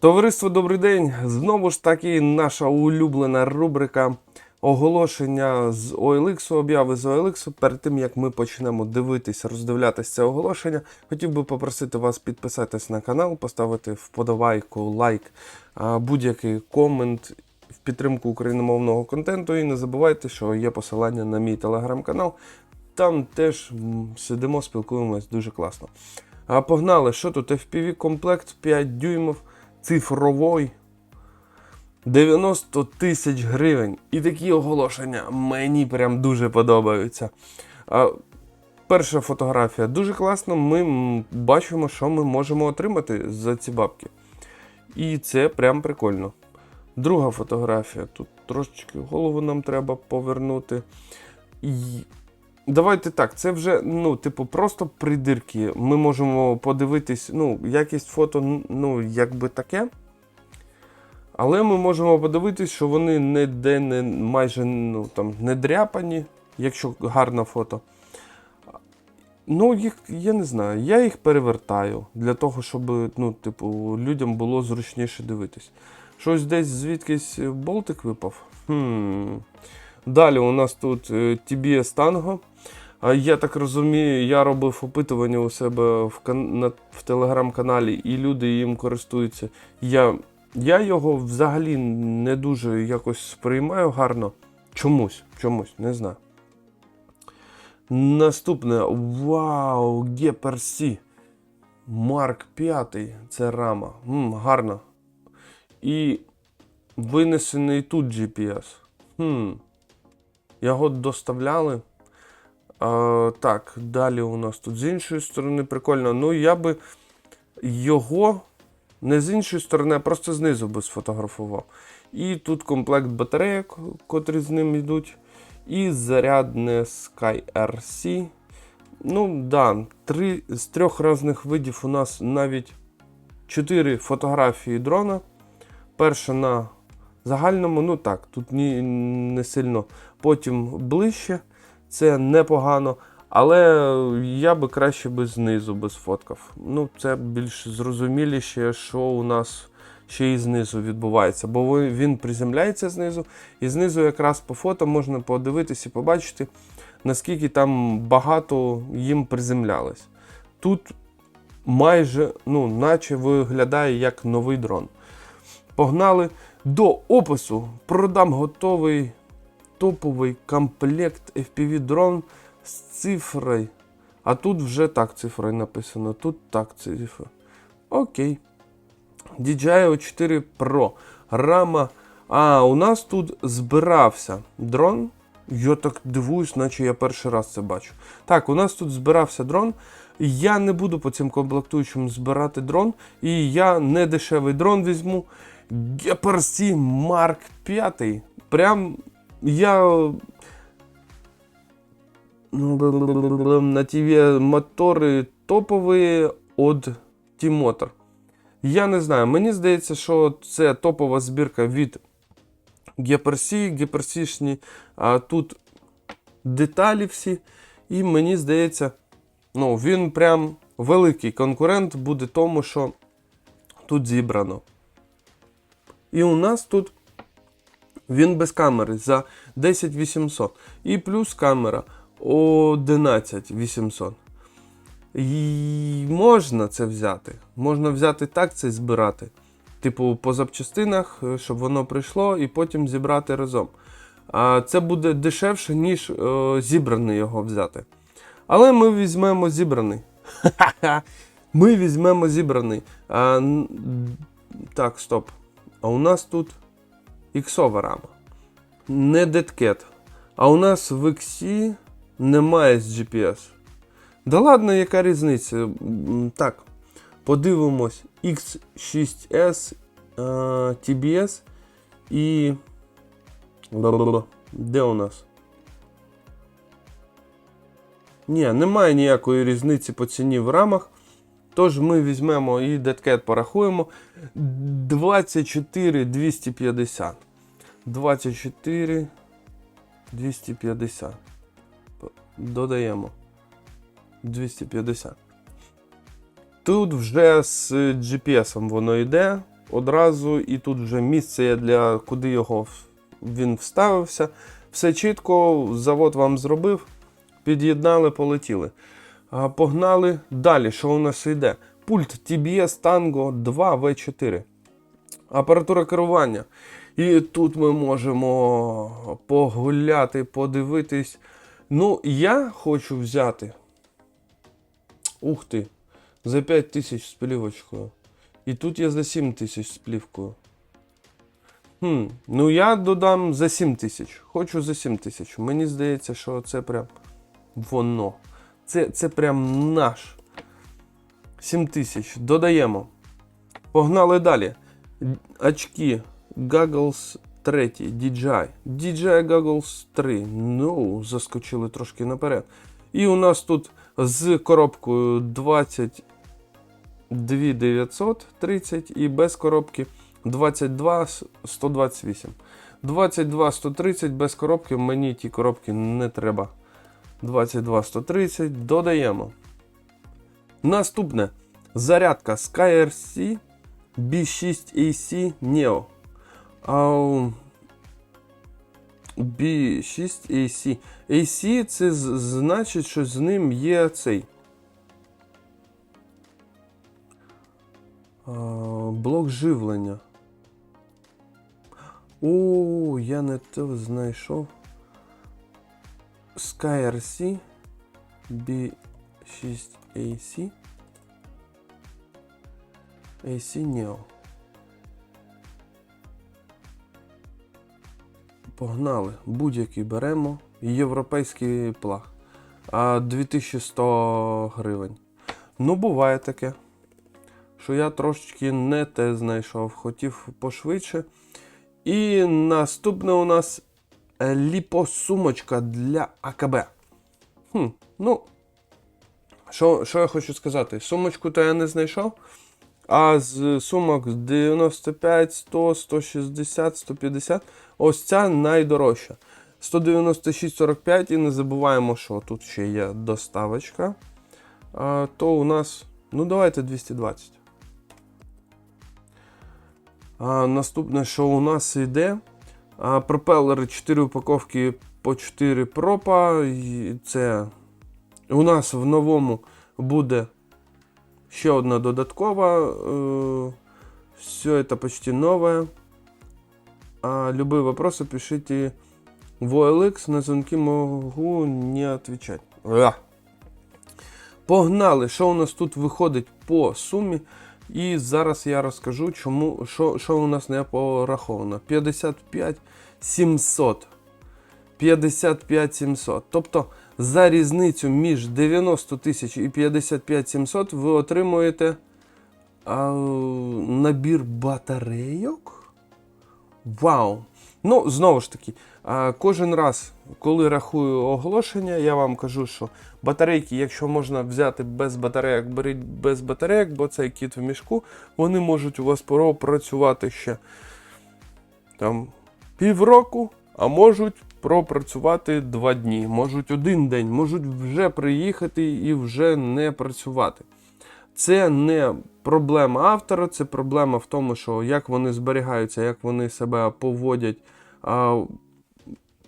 Товариство, добрий день! Знову ж таки, наша улюблена рубрика оголошення з OLX, обяви з OLX. Перед тим як ми почнемо дивитись, роздивлятися це оголошення, хотів би попросити вас підписатись на канал, поставити вподобайку, лайк, будь-який комент в підтримку україномовного контенту. І не забувайте, що є посилання на мій телеграм-канал. Там теж сидимо, спілкуємось дуже класно. А погнали, що тут? FPV комплект 5 дюймів, цифровий. 90 тисяч гривень. І такі оголошення мені прям дуже подобаються. Перша фотографія дуже класна. Ми бачимо, що ми можемо отримати за ці бабки. І це прям прикольно. Друга фотографія. Тут трошечки голову нам треба повернути. Давайте так, це вже, ну, типу, просто придирки. Ми можемо подивитись, ну, якість фото, ну, якби таке. Але ми можемо подивитись, що вони ніде не майже ну, там, не дряпані, якщо гарне фото. Ну, їх, я не знаю, я їх перевертаю для того, щоб ну, типу, людям було зручніше дивитись. Щось десь звідкись болтик випав. Хм. Далі у нас тут е, TBS Tango. Я так розумію, я робив опитування у себе в, в телеграм-каналі, і люди їм користуються. Я... я його взагалі не дуже якось сприймаю гарно. Чомусь, чомусь, не знаю. Наступне. Вау, Геперсі. Марк 5. Це рама. М, гарно. І винесений тут GPS. Хм. Його доставляли. А, так, далі у нас тут з іншої сторони прикольно. Ну, я би його не з іншої сторони, а просто знизу би сфотографував. І тут комплект батарейок, котрі з ним йдуть. І зарядне Sky RC. Ну, да, три, з трьох різних видів у нас навіть чотири фотографії дрона. Перша на загальному, ну так, тут ні, не сильно. Потім ближче, це непогано. Але я би краще би знизу би сфоткав. Ну, це більш зрозуміліше, що у нас ще і знизу відбувається. Бо він приземляється знизу, і знизу якраз по фото можна подивитися і побачити, наскільки там багато їм приземлялось. Тут майже, ну, наче виглядає як новий дрон. Погнали до опису. Продам готовий топовий комплект FPV дрон з цифрою. А тут вже так цифрою написано, тут так цифра. Окей. DJI 4 Pro. Рама. А, у нас тут збирався дрон. Я так дивуюсь, наче я перший раз це бачу. Так, у нас тут збирався дрон. Я не буду по цим комплектуючим збирати дрон. І я не дешевий дрон візьму. GPRC Mark 5. Прям я на ТВ мотори топові від T-Motor. Я не знаю, мені здається, що це топова збірка від GPRC, GPRC-шні, а тут деталі всі. І мені здається, ну, він прям великий конкурент буде тому, що тут зібрано. І у нас тут він без камери за 10800. І плюс камера 11800. І можна це взяти. Можна взяти так це збирати. Типу, по запчастинах, е, щоб воно прийшло, і потім зібрати разом. А це буде дешевше, ніж е, зібраний його взяти. Але ми візьмемо зібраний. Ми візьмемо зібраний. А, так, стоп. А у нас тут іксова рама. Не дедкет. А у нас в іксі немає з GPS. Да ладно, яка різниця? Так, подивимось X6S е, TBS і. Де у нас? Ні, немає ніякої різниці по ціні в рамах. Тож ми візьмемо і дедкет порахуємо. 24 250. 24 250. Додаємо. 250. Тут вже з GPS воно йде. одразу, і тут вже місце є для куди його він вставився. Все чітко, завод вам зробив, під'єднали, полетіли. Погнали далі. Що у нас йде? Пульт TBS Tango 2 V4. Апаратура керування. І тут ми можемо погуляти, подивитись. Ну, я хочу взяти. Ух ти! За 5 тисяч з плівочкою. І тут я за 7 тисяч з плівкою. Хм, ну я додам за 7 тисяч. Хочу за 7 тисяч. Мені здається, що це прям воно. Це, це прям наш. 7 тисяч. Додаємо. Погнали далі. Очки. Goggles 3. DJI. DJI Goggles 3. Ну, заскочили трошки наперед. І у нас тут з коробкою 22 930 і без коробки 22 128. 22 130 без коробки. Мені ті коробки не треба. 22 130 додаємо. Наступне зарядка SkyRC B6AC Neo. Ау, B6AC. AC це значить, що з ним є цей. Блок живлення. О, я не те знайшов. SkyRC B6AC. AC Neo. Погнали. Будь-який беремо. Європейський плаг. А 2100 гривень. Ну, буває таке. Що я трошечки не те знайшов. Хотів пошвидше. І наступне у нас ліпосумочка для АКБ. Хм, ну, що, що я хочу сказати? Сумочку то я не знайшов. А з сумок 95, 100, 160, 150. Ось ця найдорожча. 196,45 і не забуваємо, що тут ще є доставочка. А, то у нас, ну давайте 220. А, наступне, що у нас йде. А, пропелери 4 упаковки по 4 пропа. І це у нас в новому буде ще одна додаткова. Е, все это почти новое. А любые вопросы пишите в OLX, на звонки могу не отвечать. Ля. Погнали! Що у нас тут виходить по сумі? І зараз я розкажу, чому, що, що у нас не пораховано. 55 700. 55 700. Тобто за різницю між 90 тисяч і 55 700 ви отримуєте а, набір батарейок. Вау! Ну, знову ж таки, кожен раз, коли рахую оголошення, я вам кажу, що батарейки, якщо можна взяти без батарейок, беріть без батарейок, бо цей кіт в мішку, вони можуть у вас пропрацювати ще там півроку, а можуть пропрацювати два дні, можуть один день, можуть вже приїхати і вже не працювати. Це не проблема автора, це проблема в тому, що як вони зберігаються, як вони себе поводять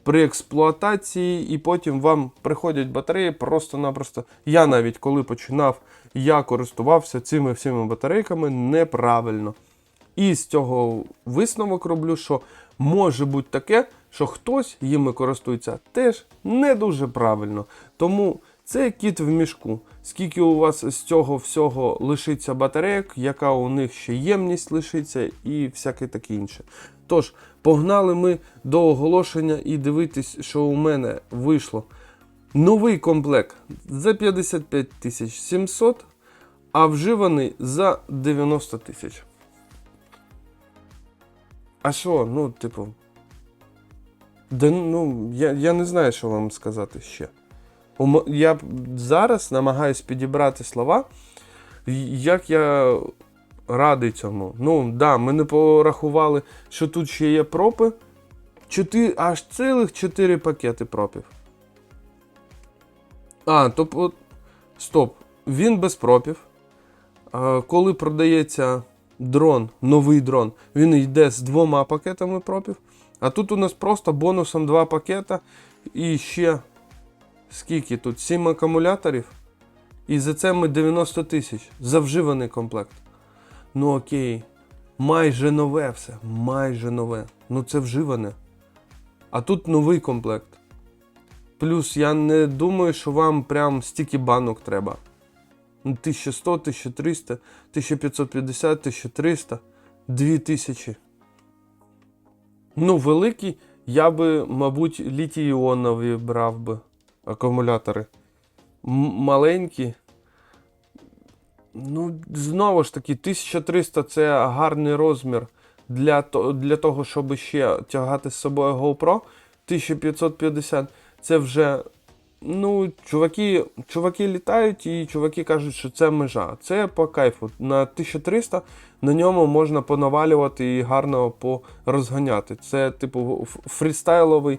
при експлуатації, і потім вам приходять батареї просто-напросто. Я навіть коли починав, я користувався цими всіма батарейками неправильно. І з цього висновок роблю, що може бути таке, що хтось їми користується теж не дуже правильно. Тому це кіт в мішку. Скільки у вас з цього всього лишиться батарейок, яка у них ще ємність лишиться і всяке таке інше. Тож, погнали ми до оголошення і дивитись, що у мене вийшло. Новий комплект за 55 700, а вживаний за 90 тисяч. А що, ну, типу. Да, ну, я, я не знаю, що вам сказати ще. Я зараз намагаюсь підібрати слова, як я радий цьому. Ну, да, ми не порахували, що тут ще є пропи. Чотири, аж цілих 4 пакети пропів. А, тобто, стоп. Він без пропів. А, коли продається дрон, новий дрон, він йде з двома пакетами пропів. А тут у нас просто бонусом два пакета і ще скільки тут? 7 акумуляторів. І за це ми 90 тисяч. За вживаний комплект. Ну окей. Майже нове все. Майже нове. Ну це вживане. А тут новий комплект. Плюс я не думаю, що вам прям стільки банок треба. Ну, 1100, 1300, 1550, 1300, 2000. Ну, великий, я би, мабуть, літій-іонові брав би акумулятори. М- маленькі. Ну, знову ж таки, 1300 це гарний розмір для, для того, щоб ще тягати з собою GoPro. 1550 це вже. Ну, чуваки, чуваки літають і чуваки кажуть, що це межа. Це по кайфу. На 1300 на ньому можна понавалювати і гарно порозганяти. Це, типу, фрістайловий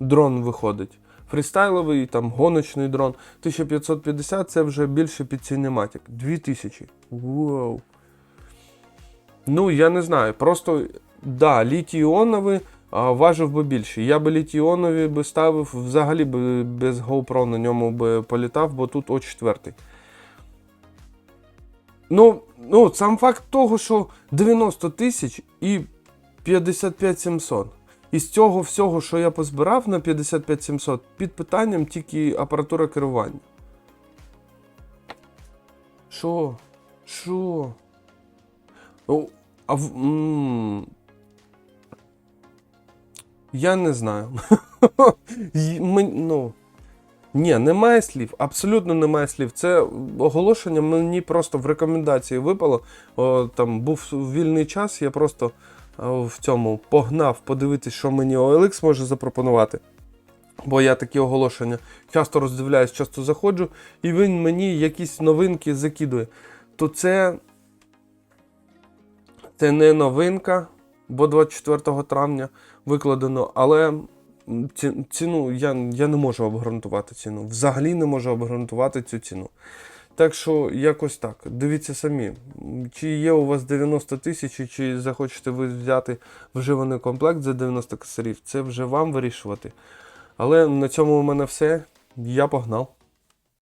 дрон виходить. Фрістайловий, там, гоночний дрон. 1550 це вже більше під cinematic. 2000. Вау. Ну, я не знаю. Просто, да, літій-іоновий важив би більше. Я би літій-іонові би ставив, взагалі би без GoPro на ньому би політав, бо тут О4. Ну, ну, сам факт того, що 90 тисяч і 55 700. Із цього всього, що я позбирав на 55 700, під питанням тільки апаратура керування. Що? Що? О, а в. Я не знаю. Ну, ні, немає слів, абсолютно немає слів. Це оголошення мені просто в рекомендації випало. О, там був вільний час, я просто в цьому погнав подивитись, що мені OLX може запропонувати. Бо я такі оголошення часто роздивляюсь, часто заходжу, і він мені якісь новинки закидує. То це, це не новинка, бо 24 травня викладено, але ціну я, я не можу обґрунтувати ціну. Взагалі не можу обґрунтувати цю ціну. Так що якось так. Дивіться самі, чи є у вас 90 тисяч, чи захочете ви взяти вживаний комплект за 90 косарів, це вже вам вирішувати. Але на цьому у мене все. Я погнав.